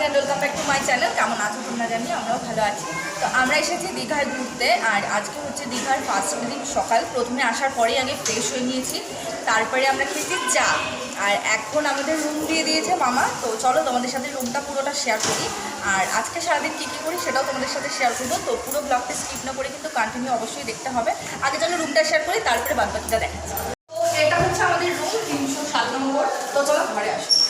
And welcome back to my channel কেমন আছো তোমরা জানি, আমরাও ভালো আছি। তো আমরা এসেছি দীঘায় ঘুরতে, আর আজকে হচ্ছে দীঘার ফার্স্ট দিন সকাল। প্রথমে আসার পরেই আগে ফ্রেশ হয়ে নিয়েছি, তারপরে আমরা খেয়েছি চা। আর এখন আমাদের রুম দিয়ে দিয়েছে মামা, তো চলো তোমাদের সাথে রুমটা পুরোটা শেয়ার করি। আর আজকে সারাদিন কী কী করি সেটাও তোমাদের সাথে শেয়ার করব, তো পুরো ব্লগটা স্কিপ না করে কিন্তু কন্টিনিউ অবশ্যই দেখতে হবে। আগে চলো রুমটা শেয়ার করি, তারপরে বাদ বাকিটা দেখাচ্ছি তো এটা হচ্ছে আমাদের রুম তিনশো সাত নম্বর। তো চলো ঘরে আসো।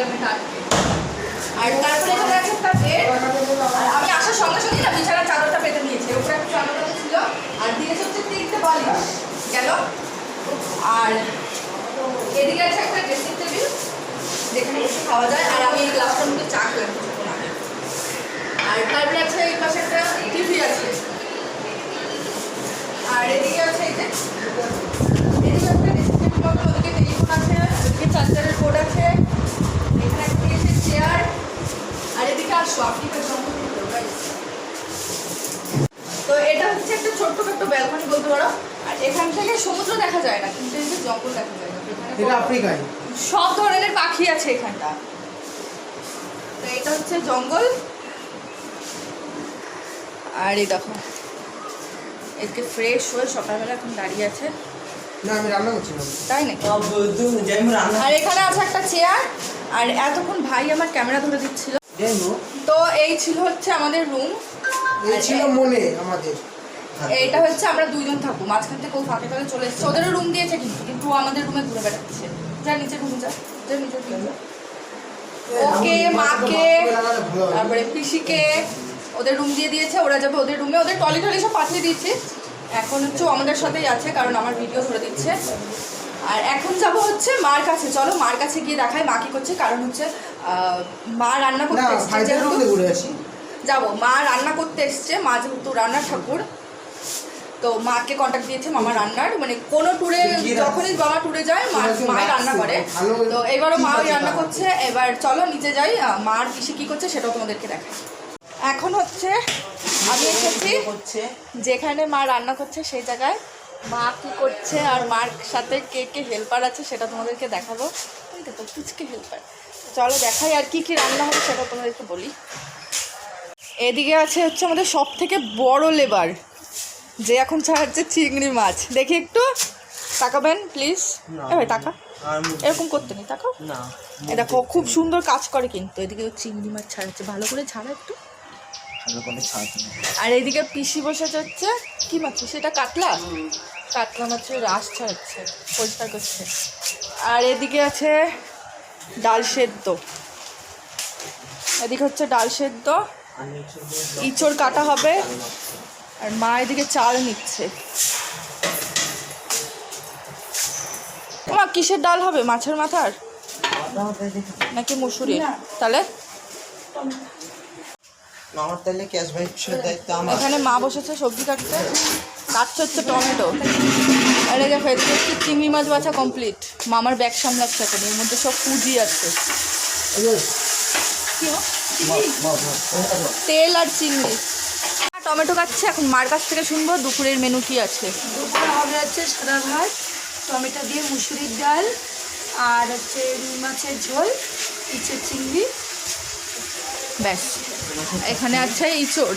আর একটা আমি আসার সঙ্গে সঙ্গে না চাদরটা পেতে নিয়েছি। ওপরে একটা চাদর ছিল। আর দিয়েছে হচ্ছে তিনটে বালিশ। গেল আর এদিকে আছে একটা ড্রেসিং টেবিল যেখানে বসে খাওয়া যায়। আর আমি এই গ্লাসটার চা খেলাম আর তারপরে আছে এই পাশে একটা টিভি আছে। আর এদিকে আছে এই যে, এদিকে একটা ড্রেসিং টেবিল ওদিকে টেলিফোন আছে। ওদিকে চার্জারের বোর্ড তো জঙ্গল তো এটা হচ্ছে একটা ছোট্ট ছোট্ট ব্যালকনি বলতে পারো। আর এখান থেকে সমুদ্র দেখা যায় না কিন্তু এই যে জঙ্গল দেখা যায়। না এটা আফ্রিকায়? সব ধরনের পাখি আছে এখানটা। তো এটা হচ্ছে জঙ্গল। আর এই দেখো এদিকে ফ্রেশ হয়ে সকালবেলা এখন দাঁড়িয়ে আছে। না আমি রান্না করছি না তাই নাকি? আর এখানে আছে একটা চেয়ার আর এতক্ষণ ভাই আমার ক্যামেরা ধরে দিচ্ছিল। তো এই ছিল হচ্ছে আমাদের রুম এই ছিল মনে আমাদের। এইটা হচ্ছে আমরা দুইজন থাকব। মাঝখান থেকে ও ফাঁকে ফাঁকে চলে এসেছে। ওদেরও রুম দিয়েছে কিন্তু কিন্তু আমাদের রুমে ঘুরে বেড়াচ্ছে। যা নিচে ঘুম যা। যা নিচে ঘুম যা। ওকে মাকে তারপরে পিসিকে ওদের রুম দিয়ে দিয়েছে। ওরা যাবে ওদের রুমে ওদের টলি টলি সব পাঠিয়ে দিয়েছে। এখন হচ্ছে আমাদের সাথেই আছে কারণ আমার ভিডিও ধরে দিচ্ছে। আর এখন যাব হচ্ছে মার কাছে। চলো মার কাছে গিয়ে দেখায় মা কি করছে। কারণ হচ্ছে মা রান্না করতে এসছে যেহেতু- যাব মা রান্না করতে এসছে মা যেহেতু রান্নার ঠাকুর তো মাকে কন্ট্যাক্ট দিয়েছে মামা রান্নার মানে কোনো ট্যুরে যখনই মামা ট্যুরে যায় মা মাই রান্না করে। তো এবারও মা রান্না করছে এবার চলো নিচে যাই মার পিসি কি করছে সেটাও তোমাদেরকে দেখাই। এখন হচ্ছে আমি এসেছি যেখানে মা রান্না করছে সেই জায়গায়। মা কি করছে আর মার সাথে কে কে হেল্পার আছে সেটা তোমাদেরকে দেখাবো। দেখো পুচকে হেল্পার চলো দেখাই আর কি কি রান্না হবে সেটা তোমাদেরকে বলি। এদিকে আছে হচ্ছে আমাদের সব থেকে বড় লেবার যে এখন ছাড়াচ্ছে চিংড়ি মাছ। দেখি একটু। তাকাবেন প্লিজ এ ভাই টাকা এরকম করতে নেই তাকাও। না এ দেখো খুব সুন্দর কাজ করে কিন্তু। এদিকে চিংড়ি মাছ ছাড়াচ্ছে। ভালো করে ছাড়া একটু। আর এইদিকে পিসি বসে যাচ্ছে। কি মাছ? সেটা কাতলা? কাতলা মাছের রাস ছাড়াচ্ছে পরিষ্কার করছে। আর এদিকে আছে ডাল সেদ্ধ। এদিকে হচ্ছে ডাল সেদ্ধ। ইঁচড় কাটা হবে। আর মা এদিকে চাল নিচ্ছে। মা কিসের ডাল হবে? মাছের মাথার? নাকি মুসুরি তাহলে? এখানে মা বসেছে সবজি কাটতে। কাটছে হচ্ছে টমেটো। আর এই দেখো এদিকে হচ্ছে চিংড়ি মাছ বাছা কমপ্লিট মামার ব্যাগ সামলাচ্ছে এখন এর মধ্যে সব পুঁজি আছে। কি তেল আর চিংড়ি। টমেটো কাটছে এখন মার কাছ থেকে শুনব দুপুরের মেনু কি আছে। দুপুরে হবে হচ্ছে সাদা ভাত টমেটো দিয়ে মুসুরির ডাল আর হচ্ছে রুই মাছের ঝোল ইচ্ছে চিংড়ি। ব্যাস। এখানে আছে ইঁচড়।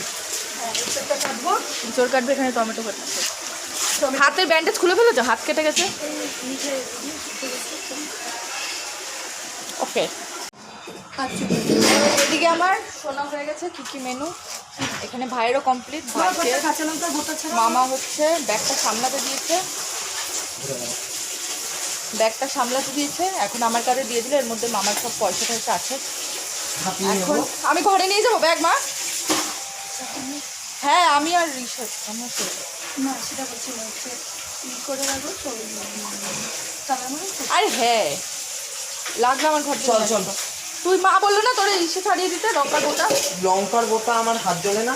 সেটা কাটবো। ইঁচড় কাটবে এখানে টমেটো কাটছে হাতের ব্যান্ডেজ খুলে ফেলেছো? হাত কেটে গেছে? ওকে আচ্ছা এদিকে আমার শোনা হয়ে গেছে কি কি মেনু এখানে ভাইয়েরও কমপ্লিট মামা হচ্ছে ব্যাগটা সামলাতে দিয়েছে। ব্যাগটা সামলাতে দিয়েছে এখন আমার কাছে দিয়ে দিলে এর মধ্যে মামার সব পয়সা টয়সা আছে। এখন আমি ঘরে নিয়ে যাব ব্যাগ মা? হ্যাঁ আমি আর রিসার্চ আমার না সেটা বলছি না হচ্ছে ই করে রাখব চলে তার মানে আরে হ্যাঁ লাগবে আমার ঘর চল, চল। তুই মা বলল না তোর ইসে ছাড়িয়ে দিতে লঙ্কা গোটা? লঙ্কার গোটা আমার হাত জ্বলে না।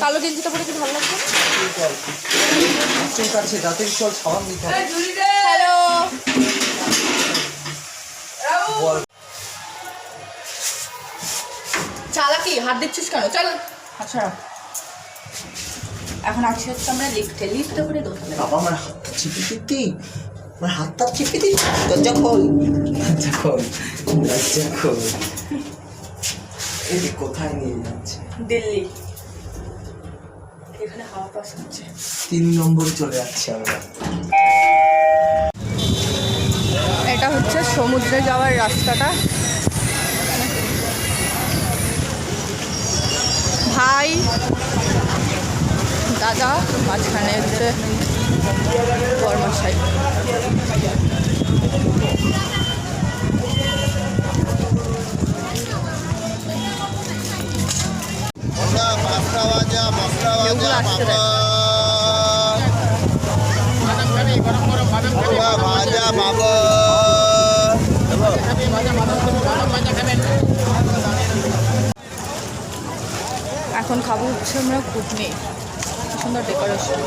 কালো গেঞ্জিটা পরে কি ভালো লাগছে? চল। চুল কাটছে চল সাবান দিতে হবে। হ্যালো। চালাকি হাত দিচ্ছিস কেন? চল আচ্ছা। এখন আছি হচ্ছে আমরা লিফটে লিফটে করে দোতলে বাবা আমার হাতটা চিপে দিতি আমার হাতটা চিপে দিতি দরজা খোল। দরজা খোল। দরজা খোল। এই কোথায় নিয়ে যাচ্ছে? দিল্লি। এখানে হাওয়া পাস হচ্ছে। তিন নম্বরে চলে যাচ্ছে আমরা। এটা হচ্ছে সমুদ্রে যাওয়ার রাস্তাটা। ভাই দাদা মাঝখানে হচ্ছে বর্মশাই এগুলো আসছে দেখ। ভাজা বাবা। এখন খাব হচ্ছে আমরা ঘুগনি। সুন্দর ডেকোরেশন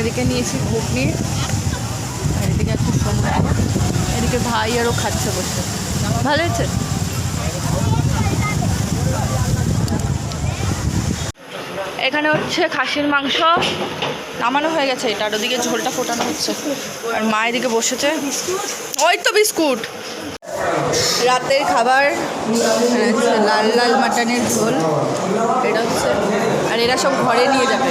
এদিকে নিয়েছি ঘুগনি, আর এদিকে একটু সমুদ্র এদিকে ভাই আরও খাচ্ছে বসে। ভালো হয়েছে? এখানে হচ্ছে খাসির মাংস। নামানো হয়ে গেছে এটা, আর ওদিকে ঝোলটা ফোটানো হচ্ছে। আর মা এদিকে বসেছে। ওই তো বিস্কুট। রাতের খাবার লাল লাল মাটনের ঝোল। এটা হচ্ছে, আর এরা সব ঘরে নিয়ে যাবে।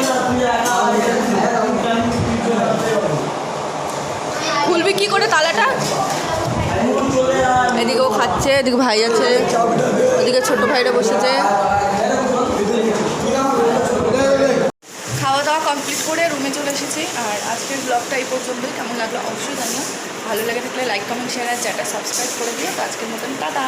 খুলবি কি করে তালাটা? এদিকেও খাচ্ছে, এদিকে ভাই আছে, ওদিকে ছোট ভাইরা বসেছে খাওয়া দাওয়া কমপ্লিট করে এসেছি আর আজকের ব্লগটা এই পর্যন্তই। কেমন লাগল অবশ্যই জানিও। ভালো লেগে থাকলে লাইক কমেন্ট শেয়ার আর চ্যাটা সাবস্ক্রাইব করে দিও। তো আজকের মতন, টাটা!